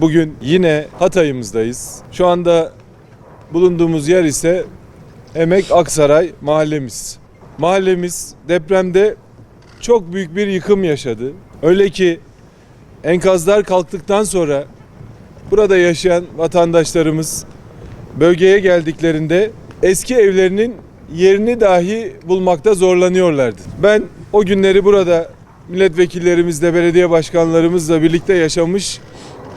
Bugün yine Hatay'ımızdayız. Şu anda bulunduğumuz yer ise Emek Aksaray mahallemiz. Mahallemiz depremde çok büyük bir yıkım yaşadı. Öyle ki enkazlar kalktıktan sonra burada yaşayan vatandaşlarımız bölgeye geldiklerinde eski evlerinin yerini dahi bulmakta zorlanıyorlardı. Ben o günleri burada milletvekillerimizle, belediye başkanlarımızla birlikte yaşamış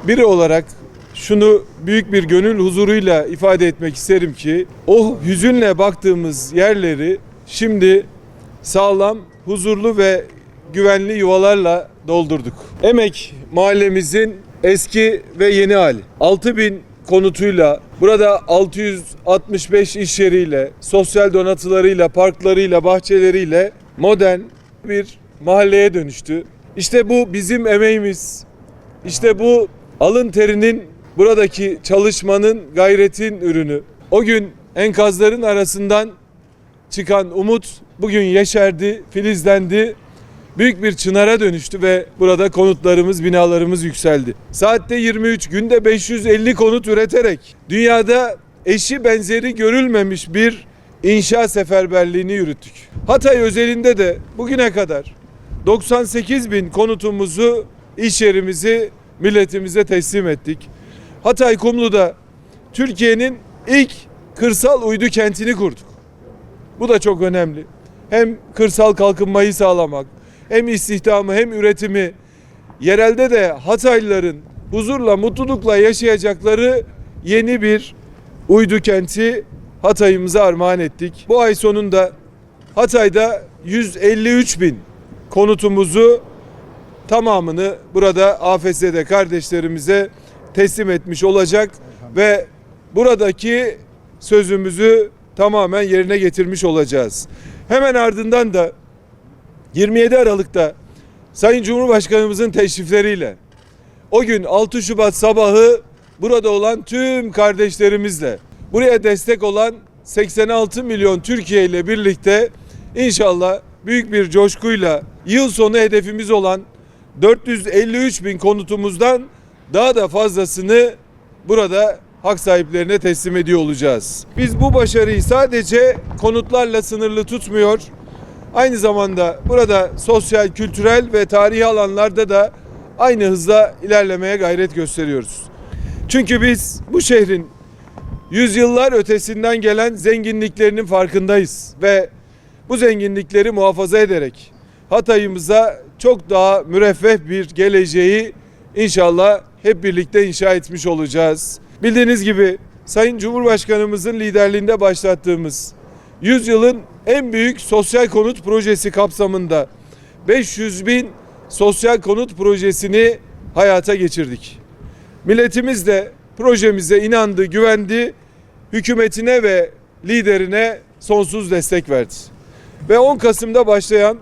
biri olarak şunu büyük bir gönül huzuruyla ifade etmek isterim ki o hüzünle baktığımız yerleri şimdi sağlam, huzurlu ve güvenli yuvalarla doldurduk. Emek mahallemizin eski ve yeni hali. 6000 konutuyla, burada 665 iş yeriyle, sosyal donatılarıyla, parklarıyla, bahçeleriyle modern bir mahalleye dönüştü. İşte bu bizim emeğimiz. İşte bu alın terinin buradaki çalışmanın, gayretin ürünü. O gün enkazların arasından çıkan umut bugün yeşerdi, filizlendi. Büyük bir çınara dönüştü ve burada konutlarımız, binalarımız yükseldi. Saatte 23, günde 550 konut üreterek dünyada eşi benzeri görülmemiş bir inşa seferberliğini yürüttük. Hatay özelinde de bugüne kadar 98 bin konutumuzu, iş yerimizi milletimize teslim ettik. Hatay Kumlu'da Türkiye'nin ilk kırsal uydu kentini kurduk. Bu da çok önemli. Hem kırsal kalkınmayı sağlamak, hem istihdamı hem üretimi yerelde de Hataylıların huzurla, mutlulukla yaşayacakları yeni bir uydu kenti Hatay'ımıza armağan ettik. Bu ay sonunda Hatay'da 153 bin konutumuzu tamamını burada AFS'de kardeşlerimize teslim etmiş olacak ve buradaki sözümüzü tamamen yerine getirmiş olacağız. Hemen ardından da 27 Aralık'ta Sayın Cumhurbaşkanımızın teşrifleriyle o gün 6 Şubat sabahı burada olan tüm kardeşlerimizle buraya destek olan 86 milyon Türkiye ile birlikte inşallah büyük bir coşkuyla yıl sonu hedefimiz olan 453 bin konutumuzdan daha da fazlasını burada hak sahiplerine teslim ediyor olacağız. Biz bu başarıyı sadece konutlarla sınırlı tutmuyor. Aynı zamanda burada sosyal, kültürel ve tarihi alanlarda da aynı hızla ilerlemeye gayret gösteriyoruz. Çünkü biz bu şehrin yüzyıllar ötesinden gelen zenginliklerinin farkındayız ve bu zenginlikleri muhafaza ederek Hatay'ımıza çok daha müreffeh bir geleceği inşallah hep birlikte inşa etmiş olacağız. Bildiğiniz gibi Sayın Cumhurbaşkanımızın liderliğinde başlattığımız 100 yılın en büyük sosyal konut projesi kapsamında 500 bin sosyal konut projesini hayata geçirdik. Milletimiz de projemize inandı, güvendi, hükümetine ve liderine sonsuz destek verdi. Ve 10 Kasım'da başlayan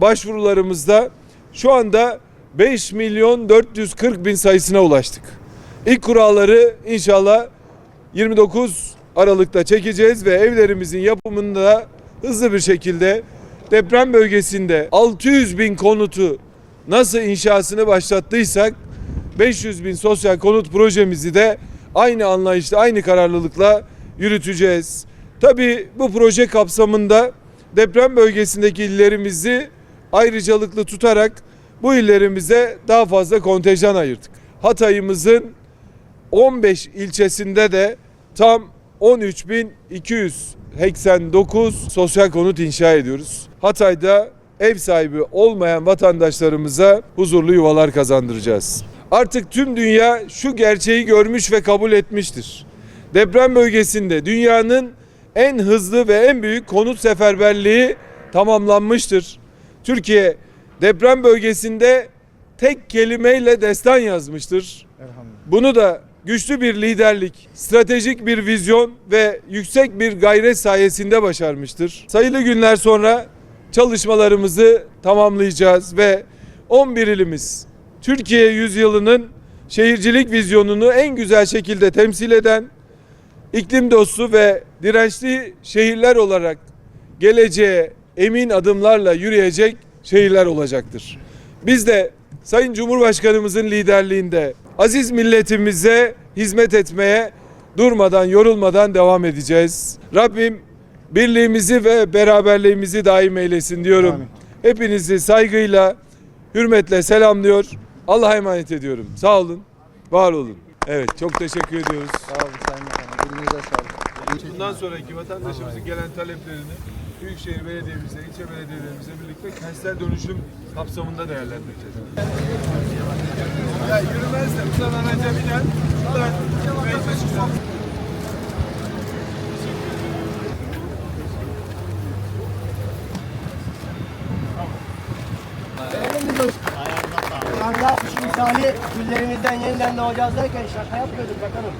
başvurularımızda şu anda 5 milyon 440 bin sayısına ulaştık. İlk kuralları inşallah 29 Aralık'ta çekeceğiz ve evlerimizin yapımında hızlı bir şekilde deprem bölgesinde 600 bin konutu nasıl inşasını başlattıysak 500 bin sosyal konut projemizi de aynı anlayışla, aynı kararlılıkla yürüteceğiz. Tabii bu proje kapsamında deprem bölgesindeki illerimizi ayrıcalıklı tutarak bu illerimize daha fazla kontenjan ayırdık. Hatay'ımızın 15 ilçesinde de tam 13.289 sosyal konut inşa ediyoruz. Hatay'da ev sahibi olmayan vatandaşlarımıza huzurlu yuvalar kazandıracağız. Artık tüm dünya şu gerçeği görmüş ve kabul etmiştir. Deprem bölgesinde dünyanın en hızlı ve en büyük konut seferberliği tamamlanmıştır. Türkiye deprem bölgesinde tek kelimeyle destan yazmıştır. Bunu da güçlü bir liderlik, stratejik bir vizyon ve yüksek bir gayret sayesinde başarmıştır. Sayılı günler sonra çalışmalarımızı tamamlayacağız ve 11 ilimiz Türkiye yüzyılının şehircilik vizyonunu en güzel şekilde temsil eden iklim dostu ve dirençli şehirler olarak geleceğe emin adımlarla yürüyecek şehirler olacaktır. Biz de Sayın Cumhurbaşkanımızın liderliğinde aziz milletimize hizmet etmeye durmadan, yorulmadan devam edeceğiz. Rabbim birliğimizi ve beraberliğimizi daim eylesin diyorum. Amin. Hepinizi saygıyla, hürmetle selamlıyor. Allah'a emanet ediyorum. Sağ olun, var olun. Evet, çok teşekkür ediyoruz. Sağ olun Sayın Bakanım. Sağlık. Bundan sonraki vatandaşımızın gelen taleplerini Büyükşehir Belediye'mize, ilçe belediyelerimize birlikte kentsel dönüşüm kapsamında değerlendireceğiz. Ya yürümez de buradan araca biner, buradan meclis çıkar. Yanda misali güllerimizden yeniden doğacağız derken şaka yapmıyorduk bakalım.